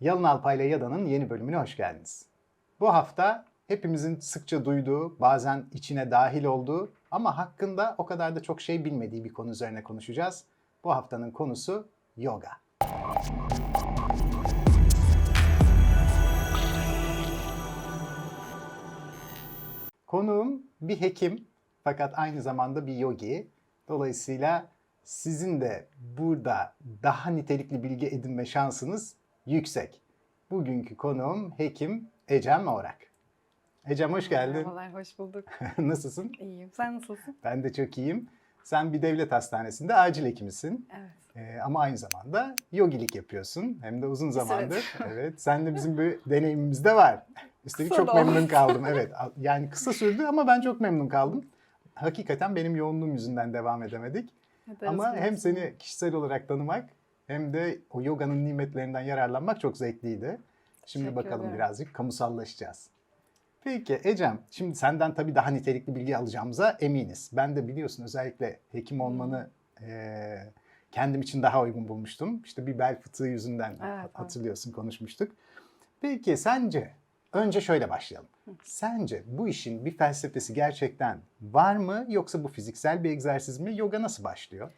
Yalın Alpay ile Yada'nın yeni bölümüne hoş geldiniz. Bu hafta hepimizin sıkça duyduğu, bazen içine dahil olduğu ama hakkında o kadar da çok şey bilmediği bir konu üzerine konuşacağız. Bu haftanın konusu yoga. Konuğum bir hekim fakat aynı zamanda bir yogi. Dolayısıyla sizin de burada daha nitelikli bilgi edinme şansınız yüksek. Bugünkü konuğum hekim Ecem Orak. Ecem hoş geldin. Merhabalar, hoş bulduk. Nasılsın? İyiyim. Sen nasılsın? Ben de çok iyiyim. Sen bir devlet hastanesinde acil hekimisin. Evet. Ee, ama aynı zamanda yogilik yapıyorsun. Hem de uzun Evet. zamandır. Evet. Sen de bizim bir deneyimimiz de var. Üstelik Kısa çok memnun kaldım. Evet. Yani kısa sürdü ama ben çok memnun kaldım. Hakikaten benim yoğunluğum yüzünden devam edemedik. Ederiz Ama hem seni kişisel olarak tanımak hem de o yoganın nimetlerinden yararlanmak çok zevkliydi. Şimdi bakalım ederim. birazcık kamusallaşacağız. Peki Ecem, şimdi senden tabii daha nitelikli bilgi alacağımıza eminiz. Ben de biliyorsun özellikle hekim olmanı eee, kendim için daha uygun bulmuştum. İşte bir bel fıtığı yüzünden evet. hatırlıyorsun konuşmuştuk. Peki sence, önce şöyle başlayalım. Sence bu işin bir felsefesi gerçekten var mı yoksa bu fiziksel bir egzersiz mi? Yoga nasıl başlıyor?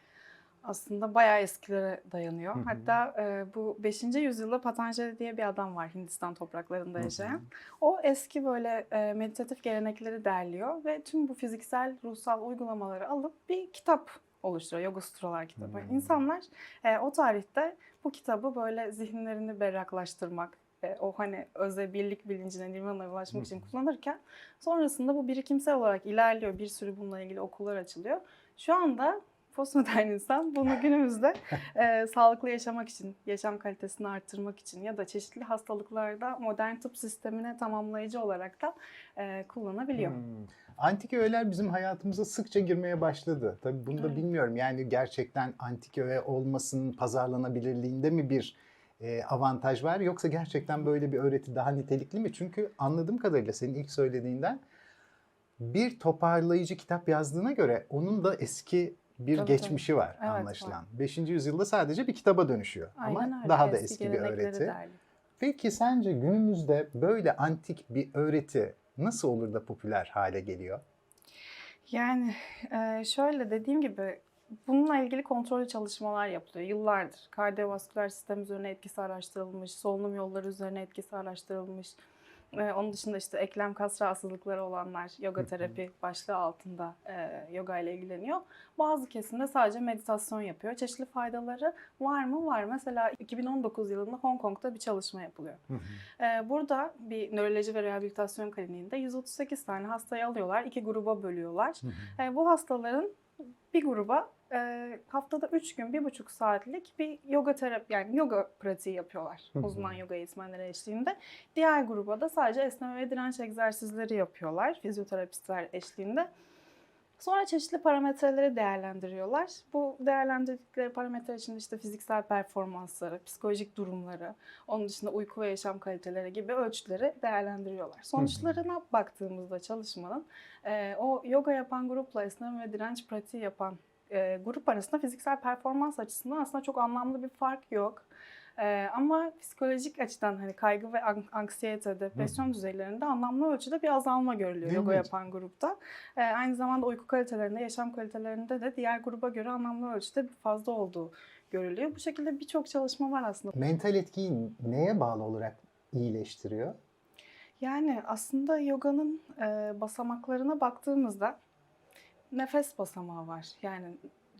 Aslında bayağı eskilere dayanıyor. Hı hı. Hatta e, bu 5. yüzyılda Patanjali diye bir adam var Hindistan topraklarında Hı hı. yaşayan. O eski böyle e, meditatif gelenekleri derliyor ve tüm bu fiziksel, ruhsal uygulamaları alıp bir kitap oluşturuyor. Yoga Sutralar kitabı. Hmm. İnsanlar e, o tarihte bu kitabı böyle zihinlerini berraklaştırmak, e, o hani öze birlik bilincine, nirvana'ya ulaşmak için Hı hı. kullanırken sonrasında bu birikimsel olarak ilerliyor. Bir sürü bununla ilgili okullar açılıyor. Şu anda postmodern insan bunu günümüzde e, sağlıklı yaşamak için, yaşam kalitesini arttırmak için ya da çeşitli hastalıklarda modern tıp sistemine tamamlayıcı olarak da e, kullanabiliyor. Hmm. Antik öğeler bizim hayatımıza sıkça girmeye başladı. Tabii bunu da Evet. bilmiyorum. Yani gerçekten antik öğe olmasının pazarlanabilirliğinde mi bir e, avantaj var yoksa gerçekten böyle bir öğreti daha nitelikli mi? Çünkü anladığım kadarıyla senin ilk söylediğinden bir toparlayıcı kitap yazdığına göre onun da eski bir Tabii, geçmişi var Evet, anlaşılan. 5. yüzyılda sadece bir kitaba dönüşüyor Aynen ama öyle. daha da eski bir gelenekleri öğreti. derli. Peki sence günümüzde böyle antik bir öğreti nasıl olur da popüler hale geliyor? Yani e, şöyle dediğim gibi bununla ilgili kontrollü çalışmalar yapılıyor yıllardır. Kardiyovasküler sistem üzerine etkisi araştırılmış, solunum yolları üzerine etkisi araştırılmış. E, onun dışında işte eklem kas rahatsızlıkları olanlar yoga terapi başlığı altında e, yoga ile ilgileniyor. Bazı kesimde sadece meditasyon yapıyor. Çeşitli faydaları var mı? Var. Mesela 2019 yılında Hong Kong'da bir çalışma yapılıyor. Ee, Burada bir nöroloji ve rehabilitasyon kliniğinde 138 tane hastayı alıyorlar, iki gruba bölüyorlar. Ee, Bu hastaların bir gruba e, haftada 3 gün, 1,5 saatlik bir yoga terapi yani yoga pratiği yapıyorlar uzman yoga eğitmenleri eşliğinde. Diğer gruba da sadece esneme ve direnç egzersizleri yapıyorlar fizyoterapistler eşliğinde. Sonra çeşitli parametreleri değerlendiriyorlar. Bu değerlendirdikleri parametre içinde işte fiziksel performansları, psikolojik durumları, onun dışında uyku ve yaşam kaliteleri gibi ölçütleri değerlendiriyorlar. Sonuçlarına baktığımızda çalışmanın o yoga yapan grupla esneme ve direnç pratiği yapan e, grup arasında fiziksel performans açısından aslında çok anlamlı bir fark yok. E, ama psikolojik açıdan hani kaygı ve an- anksiyete, depresyon düzeylerinde anlamlı ölçüde bir azalma görülüyor yoga Evet. yapan grupta. E, aynı zamanda uyku kalitelerinde, yaşam kalitelerinde de diğer gruba göre anlamlı ölçüde fazla olduğu görülüyor. Bu şekilde birçok çalışma var aslında. Mental etkiyi neye bağlı olarak iyileştiriyor? Yani aslında yoganın e, basamaklarına baktığımızda nefes basamağı var. Yani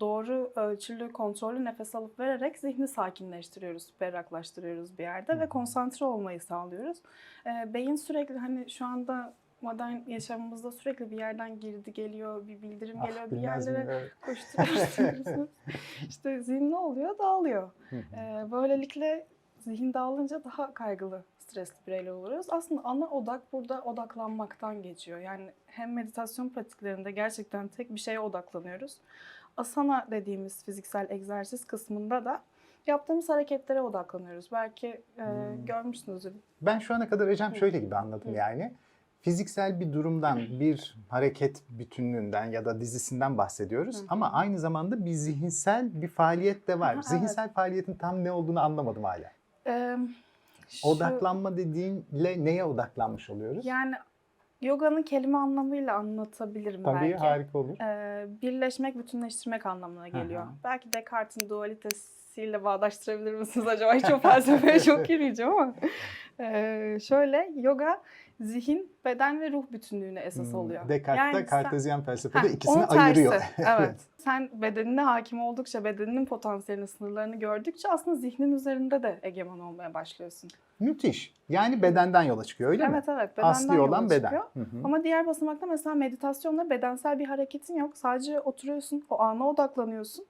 doğru ölçülü, kontrollü nefes alıp vererek zihni sakinleştiriyoruz, berraklaştırıyoruz bir yerde Hı ve konsantre olmayı sağlıyoruz. E, beyin sürekli hani şu anda modern yaşamımızda sürekli bir yerden girdi geliyor, bir bildirim geliyor, Ah, bir bilmez miyim? yerlere Evet. koşturuyorsunuz. işte zihin ne oluyor? Dağılıyor. Hı hı. Ee, böylelikle zihin dağılınca daha kaygılı, stresli bireyler oluyoruz. Aslında ana odak burada odaklanmaktan geçiyor. Yani hem meditasyon pratiklerinde gerçekten tek bir şeye odaklanıyoruz. Asana dediğimiz fiziksel egzersiz kısmında da yaptığımız hareketlere odaklanıyoruz. Belki e, Hmm. görmüşsünüzdür. Ben şu ana kadar Ecem şöyle gibi anladım Hı. yani. Fiziksel bir durumdan, bir hareket bütünlüğünden ya da dizisinden bahsediyoruz. Hı. Ama aynı zamanda bir zihinsel bir faaliyet de var. Zihinsel faaliyetin tam ne olduğunu anlamadım hala. Ee, Şu- Odaklanma dediğinle neye odaklanmış oluyoruz? Yani yoganın kelime anlamıyla anlatabilirim Tabii belki. harika olur. Ee, birleşmek, bütünleştirmek anlamına geliyor. Aha. Belki Descartes'in dualitesiyle bağdaştırabilir misiniz acaba? Hiç o felsefeye çok girmeyeceğim ama. Ee, şöyle, yoga zihin, beden ve ruh bütünlüğüne esas Hmm, oluyor. Descartes Yani de sen- Kartezyen felsefede Heh, ikisini ayırıyor. evet. Sen bedenine hakim oldukça, bedeninin potansiyelini, sınırlarını gördükçe aslında zihnin üzerinde de egemen olmaya başlıyorsun. Müthiş. Yani bedenden yola çıkıyor öyle mi? evet evet bedenden Asli yola olan beden. çıkıyor. Hı hı. Ama diğer basamakta mesela meditasyonda bedensel bir hareketin yok. Sadece oturuyorsun, o ana odaklanıyorsun.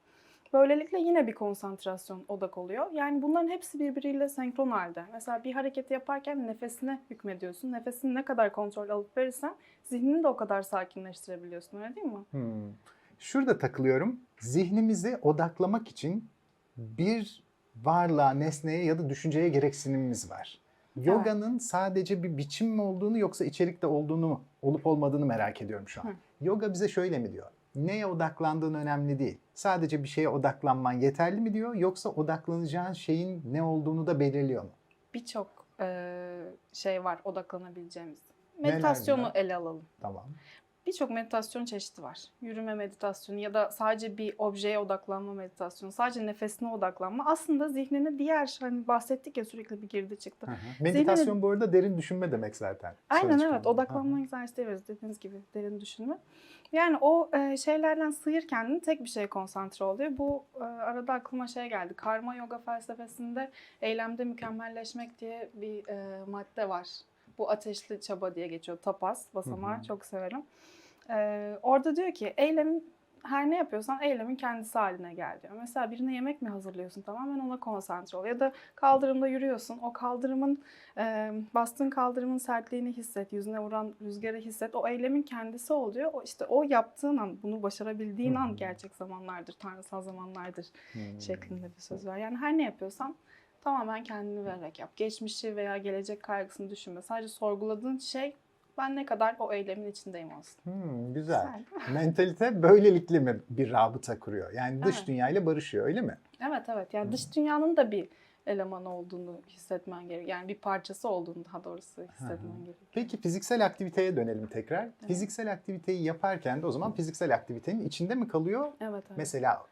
Böylelikle yine bir konsantrasyon odak oluyor. Yani bunların hepsi birbiriyle senkron halde. Mesela bir hareketi yaparken nefesine hükmediyorsun. Nefesini ne kadar kontrol alıp verirsen zihnini de o kadar sakinleştirebiliyorsun öyle değil mi? Hmm. Şurada takılıyorum. Zihnimizi odaklamak için bir varlığa, nesneye ya da düşünceye gereksinimimiz var. Yoganın sadece bir biçim mi olduğunu yoksa içerikte olduğunu olup olmadığını merak ediyorum şu an. Hı. Yoga bize şöyle mi diyor? Neye odaklandığın önemli değil. Sadece bir şeye odaklanman yeterli mi diyor yoksa odaklanacağın şeyin ne olduğunu da belirliyor mu? Birçok eee, şey var odaklanabileceğimiz. Meditasyonu ele alalım. Tamam. Birçok meditasyon çeşidi var. Yürüme meditasyonu ya da sadece bir objeye odaklanma meditasyonu, sadece nefesine odaklanma. Aslında zihnini diğer hani bahsettik ya sürekli bir girdi çıktı. Hı hı. Meditasyon bu arada derin düşünme demek zaten. Aynen evet odaklanma egzersizi diyoruz dediğiniz gibi derin düşünme. Yani o e, şeylerden sıyır kendini tek bir şeye konsantre oluyor. Bu e, arada aklıma şey geldi. Karma yoga felsefesinde eylemde mükemmelleşmek diye bir e, madde var. Bu ateşli çaba diye geçiyor. Tapas basamağı Hı hı. çok severim. E, orada diyor ki eylemin her ne yapıyorsan eylemin kendisi haline gel diyor. Mesela birine yemek mi hazırlıyorsun tamamen ona konsantre ol. Ya da kaldırımda yürüyorsun. O kaldırımın e, bastığın kaldırımın sertliğini hisset, yüzüne vuran rüzgarı hisset. O eylemin kendisi oluyor. O işte o yaptığın an, bunu başarabildiğin hı. an gerçek zamanlardır, tanrısal zamanlardır Hmm. şeklinde bir söz var. Yani her ne yapıyorsan tamamen kendini vererek yap. Geçmişi veya gelecek kaygısını düşünme. Sadece sorguladığın şey ben ne kadar o eylemin içindeyim olsun. Hmm, güzel. Güzel. Mentalite böylelikle mi bir rabıta kuruyor? Yani dış Evet. dünyayla barışıyor öyle mi? Evet evet. Yani Hı. dış dünyanın da bir eleman olduğunu hissetmen gerekiyor. Yani bir parçası olduğunu daha doğrusu hissetmen gerekiyor. Peki fiziksel aktiviteye dönelim tekrar. Fiziksel aktiviteyi yaparken de o zaman fiziksel aktivitenin içinde mi kalıyor? Evet evet. Mesela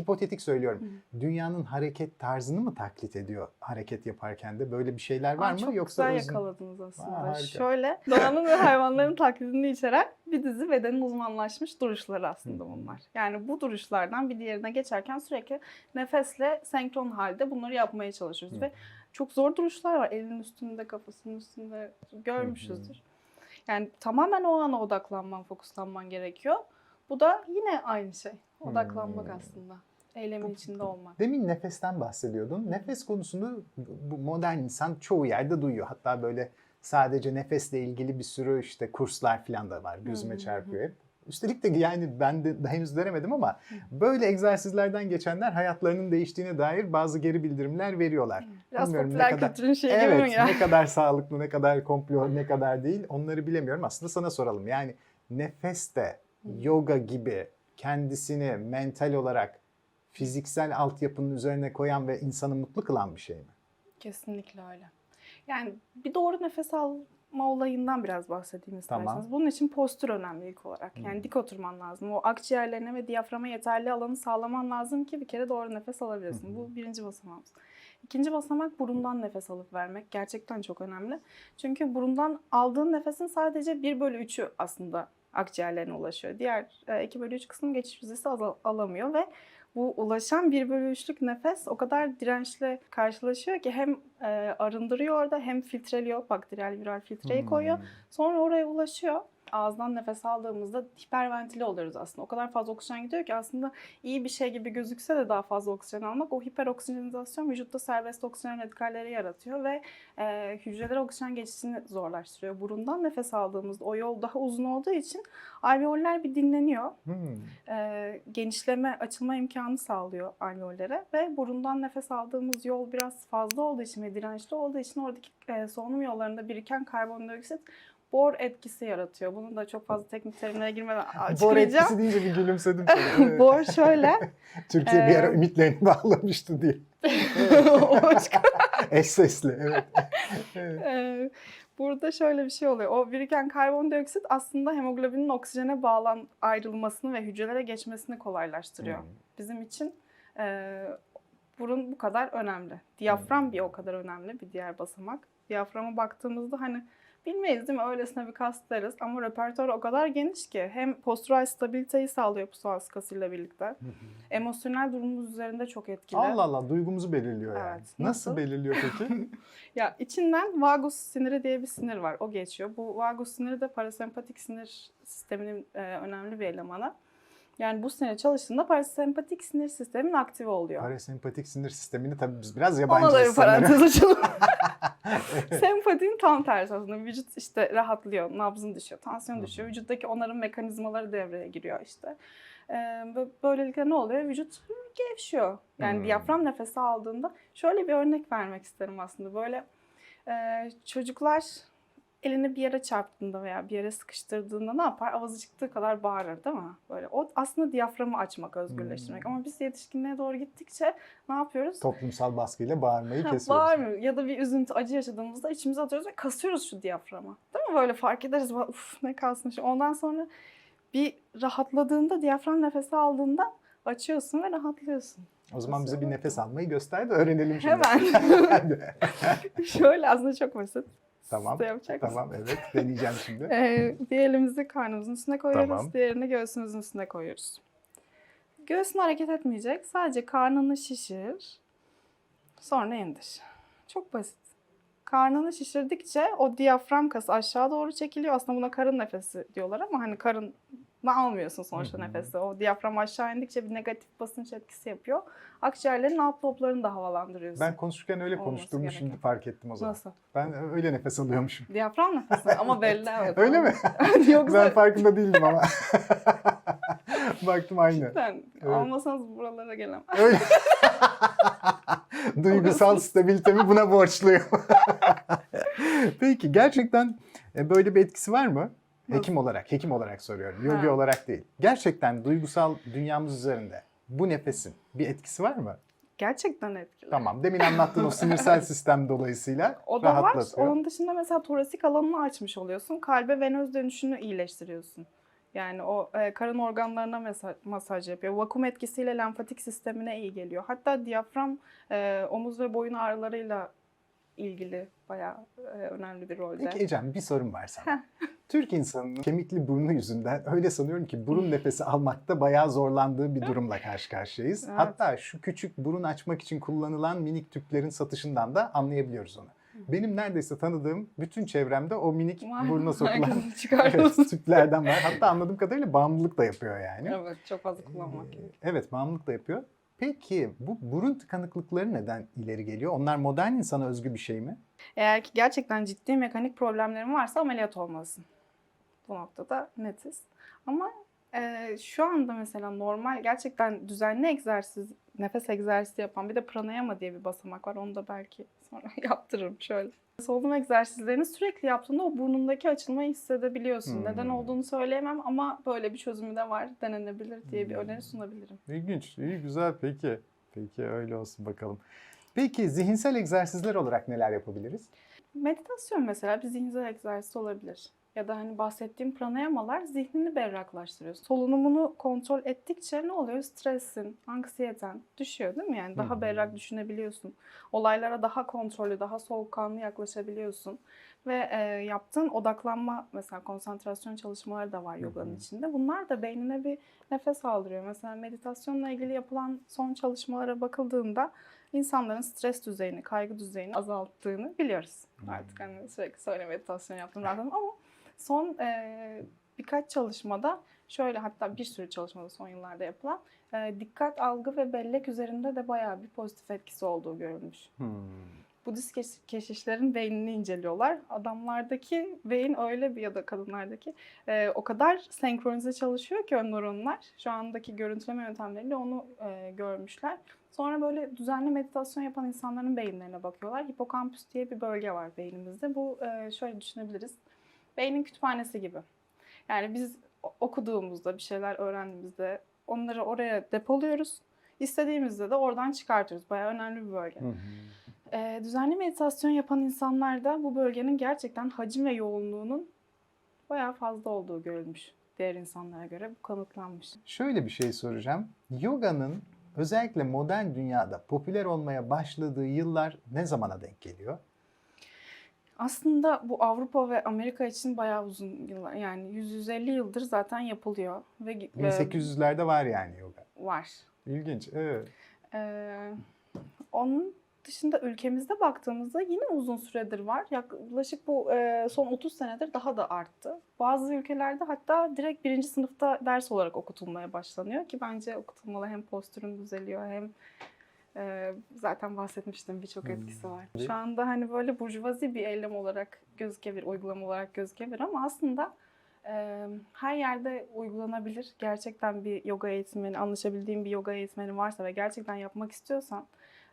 hipotetik söylüyorum. Dünyanın hareket tarzını mı taklit ediyor hareket yaparken de? Böyle bir şeyler var Aa, mı? Çok Yoksa güzel özün- yakaladınız aslında. Aa, harika. Şöyle doğanın ve hayvanların taklidini içeren bir dizi bedenin uzmanlaşmış duruşları aslında Hı hı. bunlar. Yani bu duruşlardan bir diğerine geçerken sürekli nefesle senkron halde bunları yapmaya çalışıyoruz. Hı. Ve çok zor duruşlar var. Elinin üstünde, kafasının üstünde görmüşüzdür. Yani tamamen o ana odaklanman, fokuslanman gerekiyor. Bu da yine aynı şey. Odaklanmak Hmm. aslında. Eylemin içinde olmak. Demin nefesten bahsediyordun. Nefes konusunu bu modern insan çoğu yerde duyuyor. Hatta böyle sadece nefesle ilgili bir sürü işte kurslar falan da var. Gözüme Hı hı çarpıyor hep. Üstelik de yani ben de henüz denemedim ama böyle egzersizlerden geçenler hayatlarının değiştiğine dair bazı geri bildirimler veriyorlar. Biraz Bilmiyorum ne popüler kadar- kültürün şeyi Evet, ya? ne kadar sağlıklı, ne kadar komplo, ne kadar değil onları bilemiyorum. Aslında sana soralım. Yani nefes de yoga gibi kendisini mental olarak fiziksel altyapının üzerine koyan ve insanı mutlu kılan bir şey mi? Kesinlikle öyle. Yani bir doğru nefes alma olayından biraz bahsedeyim isterseniz. Tamam. Bunun için postür önemli ilk olarak. Yani Hmm. dik oturman lazım. O akciğerlerine ve diyaframa yeterli alanı sağlaman lazım ki bir kere doğru nefes alabilirsin. Hı. Bu birinci basamağımız. İkinci basamak burundan nefes alıp vermek. Gerçekten çok önemli. Çünkü burundan aldığın nefesin sadece 1 bölü 3'ü aslında akciğerlerine ulaşıyor. Diğer e, 2 bölü 3 kısmı geçiş azal- alamıyor ve bu ulaşan 1 bölü 3'lük nefes o kadar dirençle karşılaşıyor ki hem e, arındırıyor orada hem filtreliyor. Bakteriyel viral filtreyi Hmm. koyuyor. Sonra oraya ulaşıyor. Ağızdan nefes aldığımızda hiperventile oluyoruz aslında. O kadar fazla oksijen gidiyor ki aslında iyi bir şey gibi gözükse de daha fazla oksijen almak o hiperoksijenizasyon vücutta serbest oksijen radikalleri yaratıyor ve e, hücrelere oksijen geçişini zorlaştırıyor. Burundan nefes aldığımızda o yol daha uzun olduğu için alveoller bir dinleniyor. Hmm. E, genişleme, açılma imkanı sağlıyor alveollere ve burundan nefes aldığımız yol biraz fazla olduğu için ve dirençli olduğu için oradaki e, solunum yollarında biriken karbondioksit Bohr etkisi yaratıyor. Bunu da çok fazla teknik terimlere girmeden Bor açıklayacağım. etkisi deyince bir gülümsedim. Bohr şöyle. Türkiye bir ara Ee, ümitlerini bağlamıştı diye. Eş sesli evet. evet. Ee, Burada şöyle bir şey oluyor. O biriken karbondioksit aslında hemoglobinin oksijene bağlan ayrılmasını ve hücrelere geçmesini kolaylaştırıyor. Hmm. Bizim için e, burun bu kadar önemli. Diyafram bir o kadar önemli bir diğer basamak. Diyaframa baktığımızda hani bilmeyiz değil mi? Öylesine bir kas deriz ama repertuar o kadar geniş ki hem postural stabiliteyi sağlıyor psoas kasıyla birlikte. Emosyonel durumumuz üzerinde çok etkili. Allah Allah duygumuzu belirliyor yani. Evet, Nasıl, nasıl? belirliyor peki? Ya içinden vagus siniri diye bir sinir var. O geçiyor. Bu vagus siniri de parasempatik sinir sisteminin e, önemli bir elemanı. Yani bu sinir çalıştığında parasempatik sinir sistemin aktive oluyor. Parasempatik sinir sistemini tabii biz biraz Ona da bir parantez açalım. Sempatinin tam tersi aslında. Vücut işte rahatlıyor, nabzın düşüyor, tansiyon düşüyor. Vücuttaki onarım mekanizmaları devreye giriyor işte. Ee, bö- böylelikle ne oluyor? Vücut gevşiyor. Yani Hmm. diyafram nefesi aldığında şöyle bir örnek vermek isterim aslında. Böyle e, çocuklar elini bir yere çarptığında veya bir yere sıkıştırdığında ne yapar? Avazı çıktığı kadar bağırır değil mi? Böyle o aslında diyaframı açmak, özgürleştirmek. Hmm. Ama biz yetişkinliğe doğru gittikçe ne yapıyoruz? Toplumsal baskıyla bağırmayı kesiyoruz. Bağırmıyor. Ya da bir üzüntü, acı yaşadığımızda içimize atıyoruz ve kasıyoruz şu diyaframı. Değil mi? Böyle fark ederiz. Uf ne kalsın. şu. Ondan sonra bir rahatladığında, diyafram nefesi aldığında açıyorsun ve rahatlıyorsun. O zaman bize bir nefes almayı göster de öğrenelim şimdi. Hemen. Şöyle aslında çok basit. Tamam, Siz de yapacak mısınız? tamam evet deneyeceğim şimdi. Ee, bir elimizi karnımızın üstüne koyuyoruz. Tamam. Diğerini göğsümüzün üstüne koyuyoruz. Göğsün hareket etmeyecek. Sadece karnını şişir. Sonra indir. Çok basit. Karnını şişirdikçe o diyafram kası aşağı doğru çekiliyor. Aslında buna karın nefesi diyorlar ama hani karınla almıyorsun sonuçta nefesi. O diyafram aşağı indikçe bir negatif basınç etkisi yapıyor. Akciğerlerin alt loblarını da havalandırıyorsun. Ben konuşurken öyle Olması konuştuğumu gereken. şimdi fark ettim o zaman. Nasıl? Ben öyle nefes alıyormuşum. Diyafram nefesi ama belli evet. Öyle mi? Yoksa Ben farkında değildim ama. Baktım aynı. Ben Evet. almasanız buralara gelemem. Öyle. Duygusal stabilitemi buna borçluyum. Peki gerçekten e, böyle bir etkisi var mı? Hekim olarak, hekim olarak soruyorum. Yogi Ha. olarak değil. Gerçekten duygusal dünyamız üzerinde bu nefesin bir etkisi var mı? Gerçekten etkili. Tamam. Demin anlattığın o sinirsel sistem dolayısıyla O da var. Onun dışında mesela torasik alanını açmış oluyorsun. Kalbe venöz dönüşünü iyileştiriyorsun. Yani o e, karın organlarına mesa- masaj yapıyor. Vakum etkisiyle lenfatik sistemine iyi geliyor. Hatta diyafram e, omuz ve boyun ağrılarıyla ilgili bayağı e, önemli bir rolde. Peki Ecem bir sorum var sana. Türk insanının kemikli burnu yüzünden öyle sanıyorum ki burun nefesi almakta bayağı zorlandığı bir durumla karşı karşıyayız. Evet. Hatta şu küçük burun açmak için kullanılan minik tüplerin satışından da anlayabiliyoruz onu. Benim neredeyse tanıdığım bütün çevremde o minik Var. burnuna sokulan evet, tüplerden var. Hatta anladığım kadarıyla bağımlılık da yapıyor yani. Evet çok fazla kullanmak Ee. Evet bağımlılık da yapıyor. Peki bu burun tıkanıklıkları neden ileri geliyor? Onlar modern insana özgü bir şey mi? Eğer ki gerçekten ciddi mekanik problemlerin varsa ameliyat olmalısın. Bu noktada netiz. Ama e, şu anda mesela normal gerçekten düzenli egzersiz, nefes egzersizi yapan bir de pranayama diye bir basamak var. Onu da belki sonra yaptırırım şöyle. Solunum egzersizlerini sürekli yaptığında o burnundaki açılmayı hissedebiliyorsun. Hmm. Neden olduğunu söyleyemem ama böyle bir çözümü de var. Denenebilir diye bir Hmm. öneri sunabilirim. İlginç, iyi güzel peki. Peki öyle olsun bakalım. Peki zihinsel egzersizler olarak neler yapabiliriz? Meditasyon mesela bir zihinsel egzersiz olabilir. Ya da hani bahsettiğim pranayamalar zihnini berraklaştırıyor. Solunumunu kontrol ettikçe ne oluyor? Stresin, anksiyeten düşüyor değil mi? Yani daha berrak düşünebiliyorsun. Olaylara daha kontrollü, daha soğukkanlı yaklaşabiliyorsun. Ve e, yaptığın odaklanma mesela konsantrasyon çalışmaları da var yoganın içinde. Bunlar da beynine bir nefes aldırıyor. Mesela meditasyonla ilgili yapılan son çalışmalara bakıldığında insanların stres düzeyini, kaygı düzeyini azalttığını biliyoruz. Artık hani sürekli söyle meditasyon yaptım zaten ama son e, birkaç çalışmada şöyle hatta bir sürü çalışmada son yıllarda yapılan e, dikkat algı ve bellek üzerinde de bayağı bir pozitif etkisi olduğu görülmüş. Budist keş- keşişlerin beynini inceliyorlar. Adamlardaki beyin öyle bir ya da kadınlardaki e, o kadar senkronize çalışıyor ki o nöronlar. Şu andaki görüntüleme yöntemleriyle onu e, görmüşler. Sonra böyle düzenli meditasyon yapan insanların beyinlerine bakıyorlar. Hipokampüs diye bir bölge var beynimizde. Bu e, şöyle düşünebiliriz. Beynin kütüphanesi gibi. Yani biz okuduğumuzda, bir şeyler öğrendiğimizde onları oraya depoluyoruz. İstediğimizde de oradan çıkartıyoruz. Bayağı önemli bir bölge. Ee, düzenli meditasyon yapan insanlarda bu bölgenin gerçekten hacim ve yoğunluğunun bayağı fazla olduğu görülmüş. Diğer insanlara göre bu kanıtlanmış. Şöyle bir şey soracağım. Yoga'nın özellikle modern dünyada popüler olmaya başladığı yıllar ne zamana denk geliyor? Aslında bu Avrupa ve Amerika için bayağı uzun yıllar yani 100-150 yıldır zaten yapılıyor ve e, 1800'lerde var yani yoga. var. İlginç. Evet. Ee, onun dışında ülkemizde baktığımızda yine uzun süredir var. Yaklaşık bu e, son 30 senedir daha da arttı. Bazı ülkelerde hatta direkt birinci sınıfta ders olarak okutulmaya başlanıyor ki bence okutulmalı hem postürün düzeliyor hem e, zaten bahsetmiştim birçok etkisi var. Hmm. Şu anda hani böyle burjuvazi bir eylem olarak gözükebilir, uygulama olarak gözükebilir ama aslında e, her yerde uygulanabilir. Gerçekten bir yoga eğitmeni, anlaşabildiğin bir yoga eğitmeni varsa ve gerçekten yapmak istiyorsan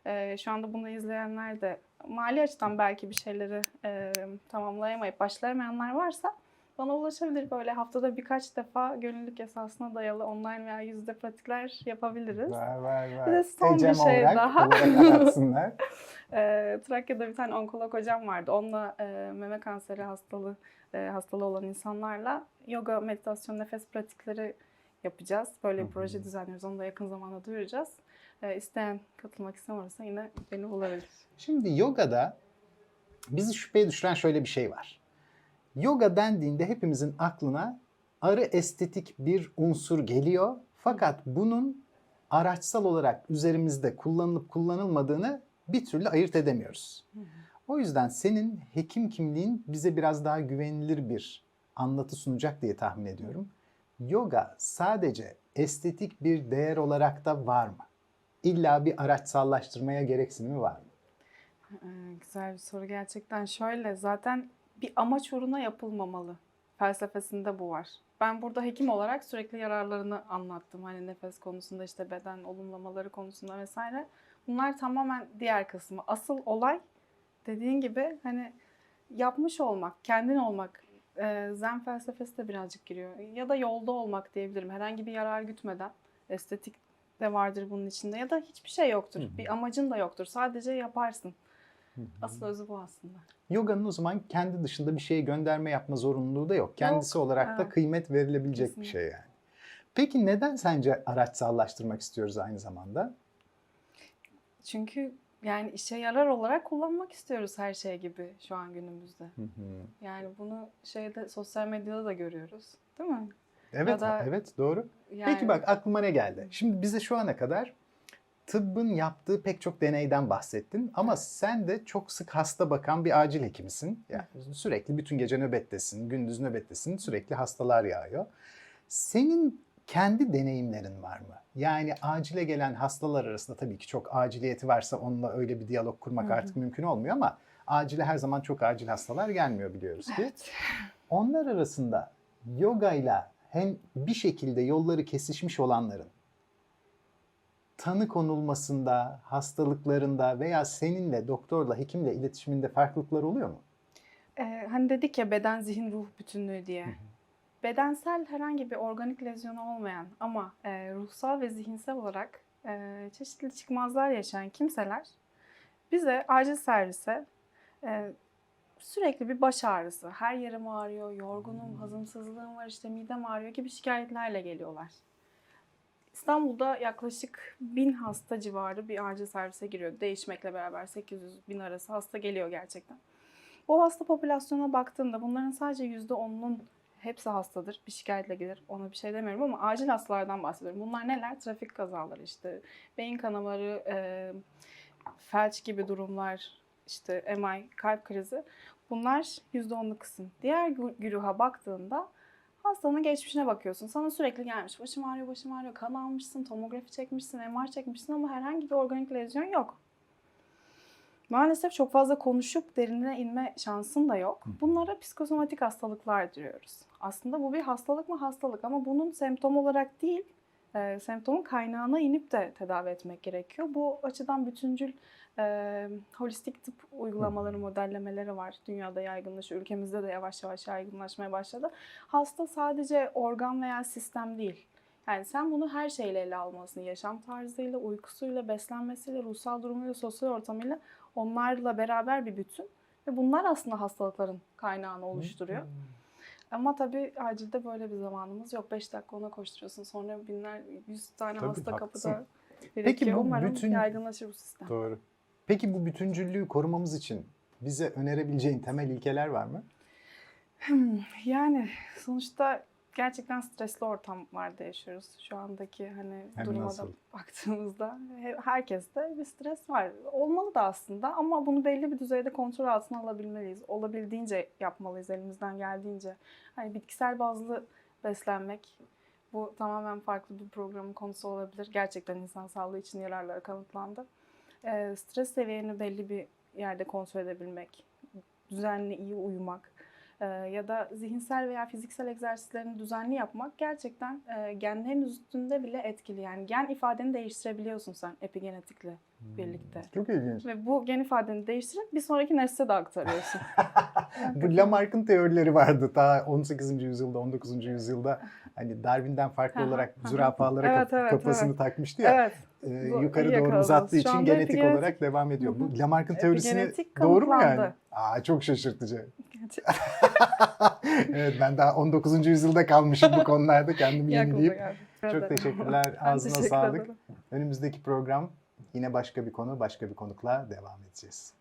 e, şu anda bunu izleyenler de mali açıdan belki bir şeyleri e, tamamlayamayıp başlayamayanlar varsa bana ulaşabilir. Böyle haftada birkaç defa gönüllülük esasına dayalı online veya yüzde pratikler yapabiliriz. Var var var. Bir de son bir Ecem şey olarak, daha. olarak. Ee, Trakya'da bir tane onkolog hocam vardı. Onunla e, meme kanseri hastalığı e, hastalığı olan insanlarla yoga, meditasyon, nefes pratikleri yapacağız. Böyle bir proje düzenliyoruz. Onu da yakın zamanda duyuracağız. E, isteyen katılmak istemiyorsa yine beni bulabilir. Şimdi yogada bizi şüpheye düşüren şöyle bir şey var. Yoga dendiğinde hepimizin aklına arı estetik bir unsur geliyor. Fakat bunun araçsal olarak üzerimizde kullanılıp kullanılmadığını bir türlü ayırt edemiyoruz. O yüzden senin hekim kimliğin bize biraz daha güvenilir bir anlatı sunacak diye tahmin ediyorum. Yoga sadece estetik bir değer olarak da var mı? İlla bir araçsallaştırmaya gereksinimi var mı? Ee, güzel bir soru gerçekten. Şöyle zaten bir amaç uğruna yapılmamalı. Felsefesinde bu var. Ben burada hekim olarak sürekli yararlarını anlattım. Hani nefes konusunda işte beden olumlamaları konusunda vesaire. Bunlar tamamen diğer kısmı. Asıl olay dediğin gibi hani yapmış olmak, kendin olmak. Ee, Zen felsefesi de birazcık giriyor. Ya da yolda olmak diyebilirim. Herhangi bir yarar gütmeden. Estetik de vardır bunun içinde. Ya da hiçbir şey yoktur. Hı hı. Bir amacın da yoktur. Sadece yaparsın. Asıl özü bu aslında. Yoga'nın o zaman kendi dışında bir şeye gönderme yapma zorunluluğu da yok. Kendisi olarak da evet. kıymet verilebilecek bir Kesinlikle. şey yani. Peki neden sence araçsallaştırmak istiyoruz aynı zamanda? Çünkü yani işe yarar olarak kullanmak istiyoruz her şey gibi şu an günümüzde. Yani bunu şeyde sosyal medyada da görüyoruz. Değil mi? Evet, da- evet doğru. Yani, Peki bak aklıma ne geldi? Şimdi bize şu ana kadar tıbbın yaptığı pek çok deneyden bahsettin ama sen de çok sık hasta bakan bir acil hekimisin. Yani sürekli bütün gece nöbettesin, gündüz nöbettesin, sürekli hastalar yağıyor. Senin kendi deneyimlerin var mı? Yani acile gelen hastalar arasında tabii ki çok aciliyeti varsa onunla öyle bir diyalog kurmak Hı hı. artık mümkün olmuyor ama acile her zaman çok acil hastalar gelmiyor biliyoruz ki. Evet. Onlar arasında yoga ile hem bir şekilde yolları kesişmiş olanların tanı konulmasında, hastalıklarında veya seninle, doktorla, hekimle iletişiminde farklılıklar oluyor mu? Ee, hani dedik ya beden zihin ruh bütünlüğü diye. Bedensel herhangi bir organik lezyonu olmayan ama e, ruhsal ve zihinsel olarak e, çeşitli çıkmazlar yaşayan kimseler bize acil servise e, sürekli bir baş ağrısı, her yerim ağrıyor, yorgunum, hazımsızlığım var, işte midem ağrıyor gibi şikayetlerle geliyorlar. İstanbul'da yaklaşık 1000 hasta civarı bir acil servise giriyor. Değişmekle beraber 800 bin arası hasta geliyor gerçekten. O hasta popülasyona baktığımda bunların sadece %10'unun hepsi hastadır. Bir şikayetle gelir. Ona bir şey demiyorum ama acil hastalardan bahsediyorum. Bunlar neler? Trafik kazaları işte, beyin kanamaları, e, felç gibi durumlar, işte MI, kalp krizi. Bunlar %10'luk kısım. Diğer gü- güruha baktığında hastanın geçmişine bakıyorsun. Sana sürekli gelmiş. Başım ağrıyor, başım ağrıyor. Kan almışsın, tomografi çekmişsin, MR çekmişsin ama herhangi bir organik lezyon yok. Maalesef çok fazla konuşup derinine inme şansın da yok. Bunlara psikosomatik hastalıklar diyoruz. Aslında bu bir hastalık mı hastalık ama bunun semptom olarak değil, e, semptomun kaynağına inip de tedavi etmek gerekiyor. Bu açıdan bütüncül e, holistik tıp uygulamaları, modellemeleri var. Dünyada yaygınlaşıyor. Ülkemizde de yavaş yavaş yaygınlaşmaya başladı. Hasta sadece organ veya sistem değil. Yani sen bunu her şeyle ele almalısın. Yaşam tarzıyla, uykusuyla, beslenmesiyle, ruhsal durumuyla, sosyal ortamıyla onlarla beraber bir bütün. Ve bunlar aslında hastalıkların kaynağını oluşturuyor. Ama tabii acilde böyle bir zamanımız yok. 5 dakika ona koşturuyorsun. Sonra binler, yüz tane Tabii, hasta haklısın. kapıda Peki birikiyor. bu Umarım bütün- yaygınlaşır bu sistem. Doğru. Peki bu bütüncüllüğü korumamız için bize önerebileceğin temel ilkeler var mı? Hmm, Yani sonuçta gerçekten stresli ortamlarda yaşıyoruz. Şu andaki hani Hem duruma nasıl? da baktığımızda he- herkeste bir stres var. Olmalı da aslında ama bunu belli bir düzeyde kontrol altına alabilmeliyiz. Olabildiğince yapmalıyız elimizden geldiğince. Hani bitkisel bazlı beslenmek bu tamamen farklı bir programın konusu olabilir. Gerçekten insan sağlığı için yararları kanıtlandı. Ee, stres seviyeni belli bir yerde kontrol edebilmek, düzenli iyi uyumak, e, ya da zihinsel veya fiziksel egzersizlerini düzenli yapmak gerçekten e, genlerin üstünde bile etkili. Yani gen ifadeni değiştirebiliyorsun sen epigenetikle birlikte. Çok ilginç. Ve bu gen ifadeni değiştirip bir sonraki nesle de aktarıyorsun. Bu Lamarck'ın teorileri vardı ta 18. yüzyılda, 19. yüzyılda. Hani Darwin'den farklı olarak zürafalara Evet, evet, kafasını evet. takmıştı ya. evet. e, yukarı doğru uzattığı Şu için genetik epigenetik- olarak devam ediyor. Bu. Lamarck'ın teorisini doğru mu yani? Aa çok şaşırtıcı. Evet ben daha 19. yüzyılda kalmışım bu konularda kendimi yenileyip. Çok teşekkürler. Ağzına teşekkür sağlık. ederim. Önümüzdeki program yine başka bir konu, başka bir konukla devam edeceğiz.